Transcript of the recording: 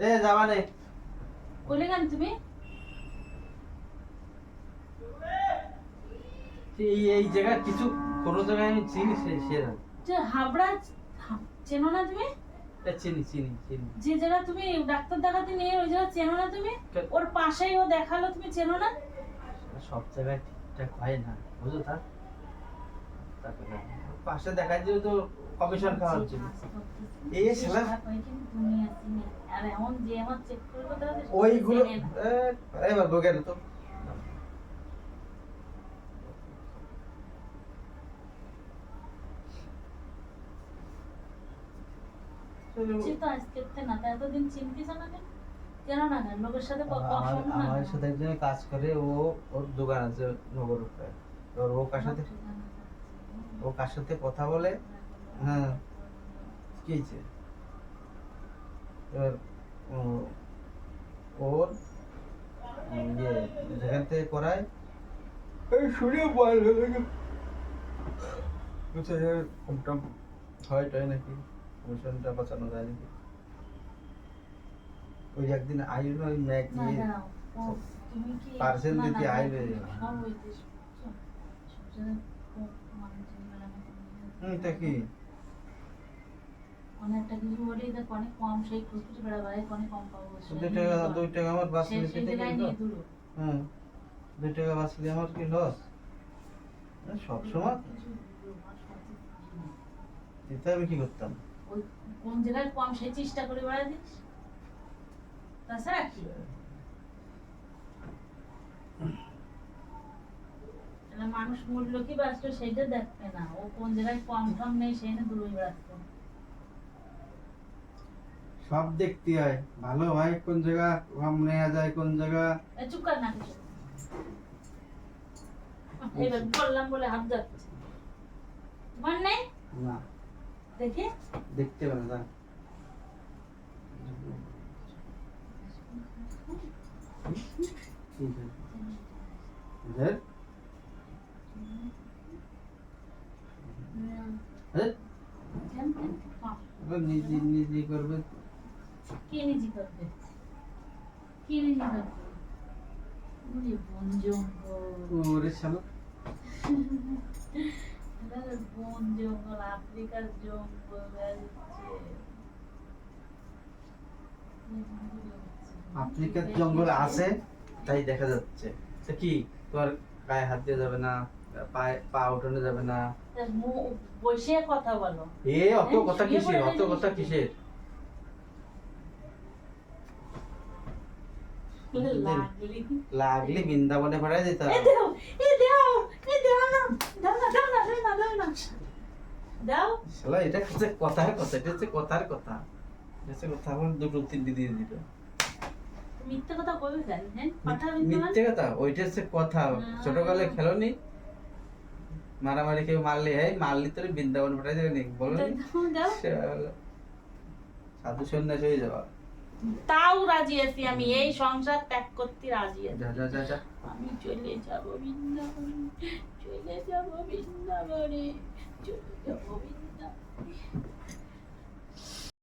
এ যাবা নে। কইলে কেন তুমি? এই এই জায়গা কিছু কোনো জায়গায় আমি চিনি সে সে না যে হাবড়া চেনো না তুমি? চিনি চিনি চিনি। যে জায়গা তুমি ডাক্তার দেখাতে নিয়ে ওই জায়গা চেনো না তুমি? ওর পাশেই ও দেখাল তুমি চেনো না? সব জায়গায় ঠিকঠাক হয় না। বুঝো তা? তারপরে পাশে দেখা দিল তো কমিশন খাওয়া হচ্ছে এই শালা- আর যে আমার চেক ওইগুলো না। এবার বগে তো সে তো আজকের না তা এতদিন চিনতিস না কেন না কেন লোকের সাথে আমার? সাথে একজন কাজ করে ও ওর দোকান আছে নগর এবার ও কার সাথে ও কার সাথে কথা বলে হ্যাঁ কি এবার ও- ওর ইয়ে যেখান থেকে করায় এই শুনে বল বলছে কমটম হয় টয় নাকি কমিশনটা বাঁচানো যায় নাকি ওই একদিন আইলো ওই ম্যাগ নিয়ে কি- দিতে না, আইবে। হুম তা কি? অনেকটা কিছু হলেই দেখ অনেক কম সেই খুচরো বেড়া ভাই অনেক কম পাবো। দুই টাকা দুই টাকা আমার বাস দুলো হ্যাঁ দুই টাকা বাঁচলে আমার কি লস সব সময়? আমি কি করতাম? কোন জায়গায় কম সেই চেষ্টা করে বেড়া দিস। তাছাড়া কি মানুষ মূল্য কি বাঁচলো সেটা দেখবে না। ও কোন জায়গায় কম টম নেই সেই না দূরে বেড়াচ্ছে সব দেখতে হয়। ভালো হয় কোন জায়গা কম নেওয়া যায় কোন জায়গা। চুপ কর না এবার বললাম বলে হাত যাচ্ছে তোমার নেই? না। দেখে। দেখতে পারে না ঠিক আছে ধর ধর কেন কেন হ্যাঁ। এবার নিজে নিজে করবে। কে নিজে করবে? কে নিজে করবে? ওরে বন ওরে শালা। বন জঙ্গল আফ্রিকার জঙ্গল আছে আফ্রিকার জঙ্গল আছে তাই দেখা যাচ্ছে। তো কি? তোর গায়ে হাত দিয়ে যাবে না? পা উঠানো যাবে না। বসে কথা বলো। এ অত কথা কিসের? অত কথা কিসের? লাগলি। লাগলে। বৃন্দাবনে দিতে শালা এটা হচ্ছে কথার কথা এটা হচ্ছে কথার কথা। এটা কথা আমার দুটো তিনটি দিয়ে দিল। মিথ্যে কথা কবে জানি হ্যাঁ কথা মিথ্যে মিথ্যে কথা ওইটা হচ্ছে কথা। ছোটকালে খেলোনি? মারামারি কেউ মারলে হ্যাঁ মারলি তোর বৃন্দাবন পাঠাই দেবে নাকি? বলো নি? শালা, সাধু সন্ন্যাস হয়ে যাওয়া। তাও রাজি আছি আমি এই সংসার ত্যাগ করতে রাজি আছি। যা যা যা। আমি চলে যাব বৃন্দাবন চলে যাব বৃন্দাবনে চলে যাব বৃন্দাবনে।